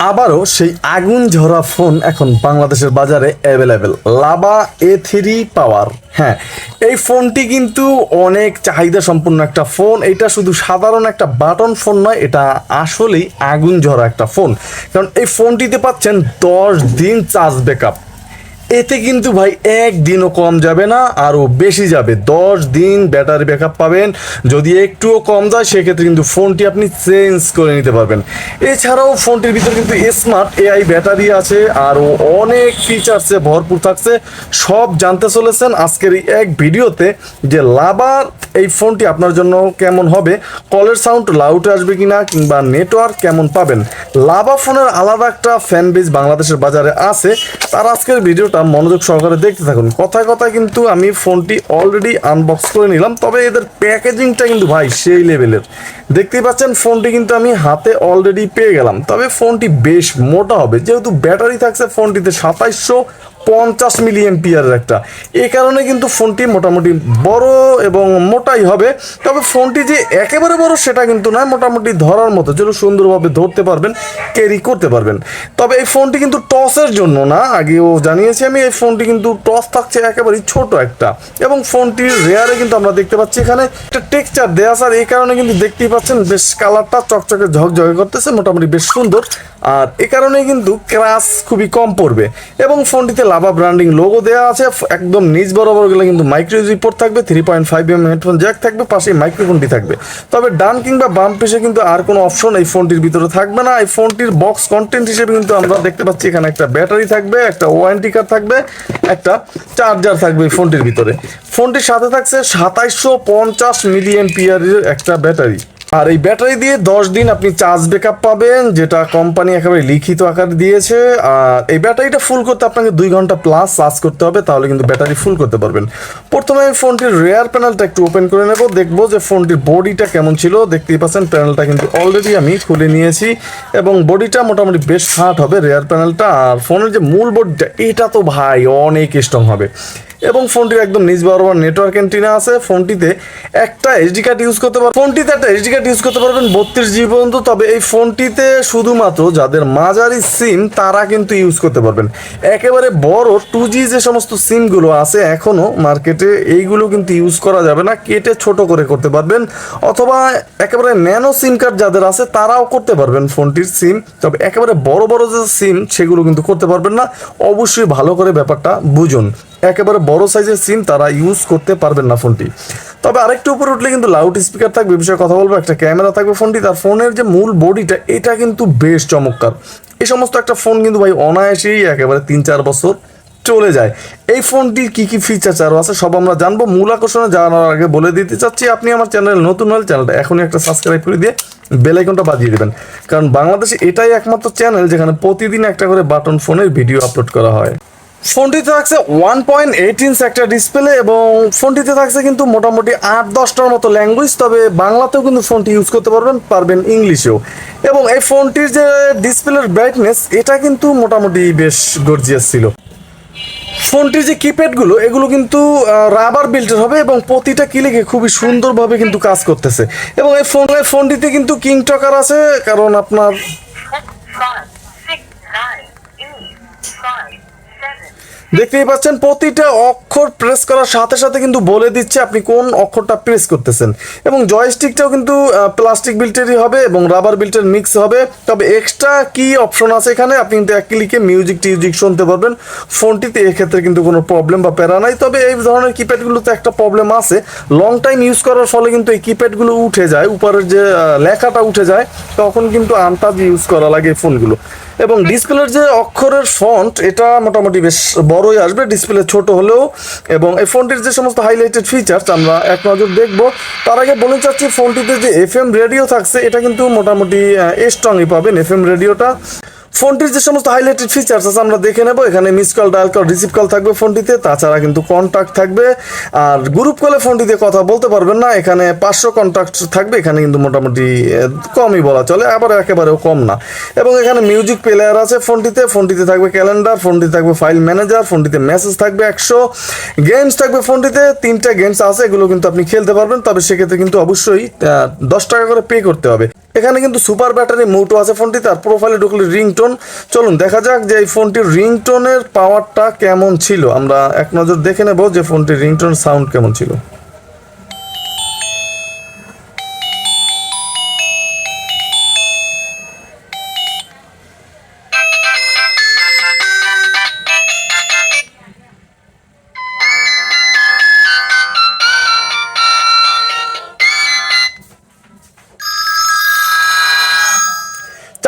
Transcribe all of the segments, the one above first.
আবারও সেই আগুন ঝরা ফোন এখন বাংলাদেশের বাজারে available Lava A three power হ্যাঁ এই ফোনটি কিন্তু অনেক চাহিদা সম্পন্ন একটা ফোন। এটা শুধু সাধারণ একটা বাটন ফোন নয়, এটা আসলেই আগুন ঝরা একটা ফোন। কারণ এই ফোনটিতে পাচ্ছেন দশ দিন চার্জ ব্যাকআপ এতে কিন্তু ভাই একদিনও কম যাবে না, আরও বেশি যাবে। দশ দিন ব্যাটারি ব্যাকআপ পাবেন। যদি একটুও কম যায়, সেক্ষেত্রে কিন্তু ফোনটি আপনি চেঞ্জ করে নিতে পারবেন। এছাড়াও ফোনটির ভিতরে কিন্তু স্মার্ট এআই ব্যাটারি আছে, আরও অনেক ফিচার্সে ভরপুর থাকছে। সব জানতে চলেছেন আজকের এই এক ভিডিওতে যে লাভার এই ফোনটি আপনার জন্য কেমন হবে, কলের সাউন্ড লাউড আসবে কিনা, কিংবা নেটওয়ার্ক কেমন পাবেন। লাভা ফোনের আলাদা একটা ফ্যান বেজ বাংলাদেশের বাজারে আছে। তার আজকের ভিডিওটা মনোযোগ সহকারে দেখতে থাকুন। কথা কথা কিন্তু আমি ফোনটি অলরেডি আনবক্স করে নিলাম, তবে এদের প্যাকেজিংটা কিন্তু ভাই সেই লেভেলের। দেখতেই পাচ্ছেন, ফোনটি কিন্তু আমি হাতে অলরেডি পেয়ে গেলাম। তবে ফোনটি বেশ মোটা হবে, যেহেতু ব্যাটারি থাকছে ফোনটিতে সাতাইশশো পঞ্চাশ মিলিয়ন পিয়ারের একটা। এই কারণে কিন্তু ফোনটি মোটামুটি বড় এবং মোটাই হবে। তবে ফোনটি যে একেবারে বড় সেটা কিন্তু নয়, মোটামুটি ধরার মতো। যেন সুন্দরভাবে ধরতে পারবেন, ক্যারি করতে পারবেন। তবে এই ফোনটি কিন্তু টসের জন্য না, আগেও জানিয়েছি আমি, এই ফোনটি কিন্তু টস থাকছে একেবারেই ছোট একটা। এবং ফোনটির রেয়ারে কিন্তু আমরা দেখতে পাচ্ছি এখানে একটা টেক্সচার আছে, আর এই কারণে কিন্তু দেখতেই পাচ্ছেন বেশ কালারটা চকচকে ঝকঝকে করতেছে, মোটামুটি বেশ সুন্দর। আর এ কারণে কিন্তু ক্রাশ খুবই কম পড়বে। এবং ফোনটিতে লাভা ব্র্যান্ডিং লোগো দেওয়া আছে। একদম নিচ বরাবর গেলে কিন্তু মাইক্রো পোর্ট থাকবে three point five M headphone jack থাকবে, পাশেই মাইক্রোফোনটি থাকবে। তবে ডান কিংবা বাম পেশে কিন্তু আর কোনো অপশন এই ফোনটির ভিতরে থাকবে না। এই ফোনটির বক্স কন্টেন্ট হিসেবে কিন্তু আমরা দেখতে পাচ্ছি এখানে একটা ব্যাটারি থাকবে, একটা ওয়ারেন্টি কার্ড থাকবে, একটা চার্জার থাকবে এই ফোনটির ভিতরে। ফোনটির সাথে থাকছে সাতাইশশো পঞ্চাশ মিলিয়ন পিয়ারের একটা ব্যাটারি আর এই ব্যাটারি দিয়ে দশ দিন আপনি চার্জ ব্যাকআপ পাবেন, যেটা কোম্পানি একেবারে লিখিত আকারে দিয়েছে। আর এই ব্যাটারিটা ফুল করতে আপনাকে দুই ঘণ্টা প্লাস চার্জ করতে হবে, তাহলে কিন্তু ব্যাটারি ফুল করতে পারবেন। প্রথমে আমি ফোনটির রেয়ার প্যানেলটা একটু ওপেন করে নেব, দেখব যে ফোনটির বডিটা কেমন ছিল। দেখতেই পাচ্ছেন প্যানেলটা কিন্তু অলরেডি আমি খুলে নিয়েছি, এবং বডিটা মোটামুটি বেশ হার্ড হবে রেয়ার প্যানেলটা আর ফোনের যে মূল বডিটা এটা তো ভাই অনেক স্ট্রং হবে। এবং ফোনটির একদম নিজ বরাবর নেটওয়ার্ক অ্যান্টিনা আছে। ফোনটিতে একটা এইচডি কার্ড ইউজ করতে পারবেন। ফোনটিতে একটা এইচডি কার্ড ইউজ করতে পারবেন বত্রিশ জিবি পর্যন্ত। তবে এই ফোনটিতে শুধুমাত্র যাদের মাঝারি সিম তারা কিন্তু ইউজ করতে পারবেন। একেবারে বড় টু জি যে সমস্ত সিমগুলো আছে এখনও মার্কেটে এইগুলো কিন্তু ইউজ করা যাবে না। কেটে ছোট করে করতে পারবেন। অথবা একেবারে ন্যানো সিম কার্ড যাদের আছে, তারাও করতে পারবেন ফোনটির সিম তবে একেবারে বড় বড় যে সিম সেগুলো কিন্তু করতে পারবেন না। অবশ্যই ভালো করে ব্যাপারটা বুঝুন। একেবারে বড় সাইজের সিম তারা ইউজ করতে পারবেন না ফোনটি তবে আরেকটু উপরে উঠলে কিন্তু লাউড স্পিকার থাকবে বিষয়ে কথা বলব। একটা ক্যামেরা থাকবে ফোনটি তার ফোনের যে মূল বডিটা এটা কিন্তু বেশ চমৎকার। এই সমস্ত একটা ফোন কিন্তু ভাই অনায়াসেই একেবারে তিন চার বছর চলে যায়। এই ফোনটির কি কি ফিচার্স আরও আছে, সব আমরা জানব। মূল আকর্ষণে জানার আগে বলে দিতে চাচ্ছি, আপনি আমার চ্যানেল নতুন হলে চ্যানেলটা এখনই একটা সাবস্ক্রাইব করে দিয়ে বেল আইকনটা বাজিয়ে দেবেন। কারণ বাংলাদেশে এটাই একমাত্র চ্যানেল যেখানে প্রতিদিন একটা করে বাটন ফোনের ভিডিও আপলোড করা হয়। ফোনটিতে থাকছে ওয়ান পয়েন্ট এইট ইঞ্চ একটা ডিসপ্লে এবং ফোনটিতে থাকছে কিন্তু মোটামুটি আট দশটার মতো ল্যাঙ্গুয়েজ তবে বাংলাতেও কিন্তু ফোনটি ইউজ করতে পারবেন পারবেন ইংলিশেও। এবং এই ফোনটির যে ডিসপ্লের ব্রাইটনেস এটা কিন্তু মোটামুটি বেশ গর্জিয়াস ছিল। ফোনটির যে কিপ্যাডগুলো এগুলো কিন্তু রাবার বিল্টের হবে এবং প্রতিটা কিলিকে খুবই সুন্দরভাবে কিন্তু কাজ করতেছে। এবং এই ফোনের ফোনটিতে কিন্তু কিং টকার আছে, কারণ আপনার দেখতেই পাচ্ছেন, প্রতিটা অক্ষর প্রেস করার সাথে সাথে কিন্তু বলে দিচ্ছে আপনি কোন অক্ষরটা প্রেস করতেছেন। এবং জয়স্টিকটাও কিন্তু প্লাস্টিক বিল্টেরই হবে এবং রাবার বিল্টের মিক্স হবে। তবে এক্সট্রা কি অপশন আছে এখানে, আপনি কিন্তু এক ক্লিকে মিউজিক টিউজিক শুনতে পারবেন। ফোনটিতে এক্ষেত্রে কিন্তু কোনো প্রবলেম বা প্যারা নাই। তবে এই ধরনের কিপ্যাডগুলোতে একটা প্রবলেম আছে। লং টাইম ইউজ করার ফলে কিন্তু এই কিপ্যাডগুলো উঠে যায়। উপরের যে লেখাটা উঠে যায়, তখন কিন্তু আনটাচ ইউজ করা লাগে ফোনগুলো এবং ডিসপ্লের যে অক্ষরের ফন্ট এটা মোটামুটি বেশ বড়ই আসবে। ডিসপ্লে ছোট হলেও এবং এই ফোনটির যে সমস্ত হাইলাইটেড ফিচার্স আমরা এক নজর দেখব। তার আগে বলে চাচ্ছি, ফোনটিতে যে এফ রেডিও থাকছে, এটা কিন্তু মোটামুটি স্ট্রংই পাবেন এফ রেডিওটা ফোনটির যে সমস্ত হাইলাইটেড ফিচার্স আছে আমরা দেখে নেব। এখানে miss call dial call receive call থাকবে ফোনটিতে, তাছাড়া কিন্তু কন্ট্যাক্ট থাকবে। আর গ্রুপ কলে ফোনটিতে কথা বলতে পারবেন না, এখানে পাঁচশো কন্ট্যাক্ট থাকবে, এখানে কিন্তু মোটামুটি কমই বলা চলে, আবার একেবারেও কম না। এবং এখানে মিউজিক প্লেয়ার আছে ফোনটিতে ফোনটিতে থাকবে ক্যালেন্ডার ফোনটিতে থাকবে ফাইল ম্যানেজার ফোনটিতে মেসেজ থাকবে একশো। গেমস থাকবে ফোনটিতে, তিনটা গেমস আছে, এগুলো কিন্তু আপনি খেলতে পারবেন, তবে সেক্ষেত্রে কিন্তু অবশ্যই দশ টাকা করে পে করতে হবে। এখানে কিন্তু সুপার ব্যাটারি মোটো আছে ফোনটি, তার প্রোফাইলে ঢুকলে রিংটোন। চলুন, দেখা যাক যে এই ফোনটির রিংটোনের পাওয়ারটা কেমন ছিল। আমরা এক নজর দেখে নেব যে ফোনটির রিংটোন সাউন্ড কেমন ছিল।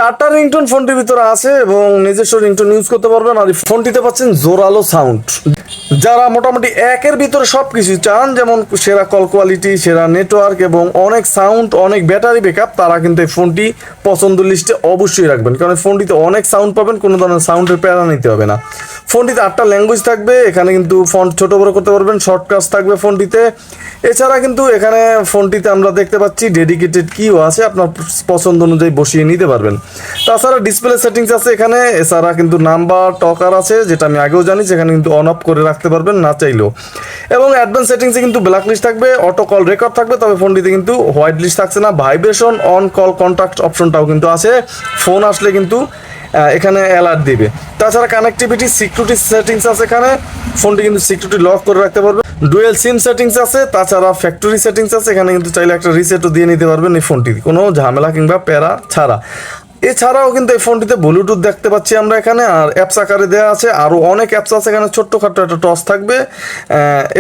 চারটা রিংটোন ফোনটির ভিতরে আছে এবং নিজস্ব রিংটোন ইউজ করতে পারবেন আর ফোনটিতে পাচ্ছেন জোরালো সাউন্ড যারা মোটামুটি একের ভিতরে সব কিছু চান, যেমন সেরা কল কোয়ালিটি সেরা নেটওয়ার্ক এবং অনেক সাউন্ড অনেক ব্যাটারি ব্যাকআপ তারা কিন্তু এই ফোনটি পছন্দ লিস্টে অবশ্যই রাখবেন। কারণ ফোনটিতে অনেক সাউন্ড পাবেন, কোনো ধরনের সাউন্ডের প্যারা নিতে হবে না। ফোনটিতে আটটা ল্যাঙ্গুয়েজ থাকবে, এখানে কিন্তু ফন্ট ছোট বড় করতে পারবেন শর্টকাট থাকবে ফোনটিতে। এছাড়া কিন্তু এখানে ফোনটিতে আমরা দেখতে পাচ্ছি ডেডিকেটেড কিও আছে, আপনার পছন্দ অনুযায়ী বসিয়ে নিতে পারবেন। তাছাড়া ডিসপ্লে সেটিংস আছে এখানে, এছাড়া কিন্তু নাম্বার টকার আছে, যেটা আমি আগেও জানি সেখানে কিন্তু অন অফ করে রাখতে পারবেন, না চাইলেও। এবং অ্যাডভান্স সেটিংসে কিন্তু ব্ল্যাক লিস্ট থাকবে অটো কল রেকর্ড থাকবে, তবে ফোনটিতে কিন্তু হোয়াইট লিস্ট থাকছে না ভাইব্রেশন অন কল কন্ট্যাক্ট অপশনটাও কিন্তু আছে। ফোন আসলে কিন্তু এখানে অ্যালার্ট দিবে। তাছাড়া কানেক্টিভিটি সিকিউরিটি সেটিংস আছে এখানে। ফোনটি কিন্তু সিকিউরিটি লক করে রাখতে পারবে। ডুয়েল সিম সেটিংস আছে, তাছাড়া ফ্যাক্টরি সেটিংস আছে। এখানে কিন্তু চাইলে একটা রিসেটও দিয়ে নিতে পারবেন এই ফোনটি। কোনো ঝামেলা কিংবা প্যারা ছাড়া। এছাড়াও কিন্তু এই ফোনটিতে ব্লুটুথ দেখতে পাচ্ছি আমরা এখানে, আর অ্যাপস আকারে দেওয়া আছে আরও অনেক অ্যাপস আছে এখানে, ছোট্টখাটো একটা টস থাকবে।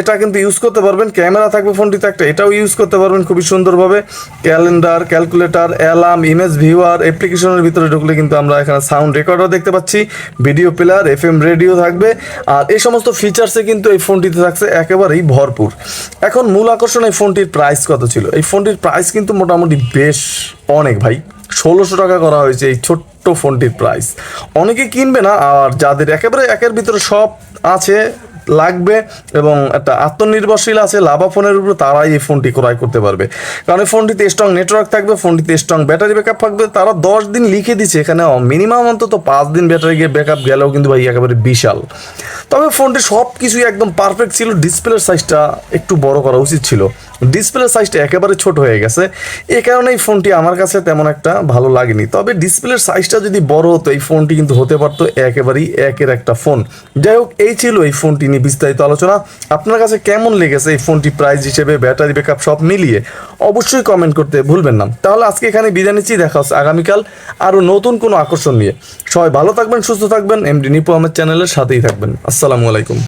এটা কিন্তু ইউজ করতে পারবেন ক্যামেরা থাকবে ফোনটিতে একটা, এটাও ইউজ করতে পারবেন খুবই সুন্দরভাবে। Calendar calculator alarm image viewer অ্যাপ্লিকেশনের ভিতরে ঢুকলে কিন্তু আমরা এখানে সাউন্ড রেকর্ডার দেখতে পাচ্ছি video player F M radio থাকবে, আর এই সমস্ত ফিচার্সে কিন্তু এই ফোনটিতে থাকছে একেবারেই ভরপুর। এখন মূল আকর্ষণ এই ফোনটির প্রাইস কত ছিল? এই ফোনটির প্রাইস কিন্তু মোটামুটি বেশ অনেক ভাই। ষোলোশো টাকা করা হয়েছে এই ছোট্ট ফোনটির প্রাইস অনেকে কিনবে না, আর যাদের একেবারে একের ভিতরে সব আছে, লাগবে এবং একটা আত্মনির্ভরশীল আছে লাভা ফোনের উপরে তারাই এই ফোনটি ক্রয় করতে পারবে। কারণ এই ফোনটিতে স্ট্রং নেটওয়ার্ক থাকবে, ফোনটিতে স্ট্রং ব্যাটারি ব্যাকআপ থাকবে। তারা দশ দিন লিখে দিচ্ছে এখানে মিনিমাম অন্তত পাঁচ দিন ব্যাটারি গিয়ে ব্যাকআপ গেলেও কিন্তু ভাই একেবারে বিশাল। তবে ফোনটি সব কিছুই একদম পারফেক্ট ছিল ডিসপ্লের সাইজটা একটু বড় করা উচিত ছিল। ডিসপ্লের সাইজটা একেবারে ছোট হয়ে গেছে। এ কারণে এই ফোনটি আমার কাছে তেমন একটা ভালো লাগেনি। তবে ডিসপ্লের সাইজটা যদি বড় হতো, এই ফোনটি কিন্তু হতে পারতো একেবারেই একের একটা ফোন যাই হোক, এই ছিল এই ফোনটি নিয়ে বিস্তারিত আলোচনা। আপনার কাছে কেমন লেগেছে এই ফোনটি প্রাইস হিসেবে ব্যাটারি ব্যাকআপ সব মিলিয়ে? অবশ্যই কমেন্ট করতে ভুলবেন না। তাহলে আজকে এখানে বিদায় নিচ্ছি, দেখা হচ্ছে আগামীকাল আরও নতুন কোনো আকর্ষণ নিয়ে। সবাই ভালো থাকবেন, সুস্থ থাকবেন। এমডি নিপু আমার চ্যানেলের সাথেই থাকবেন। আসসালামু আলাইকুম।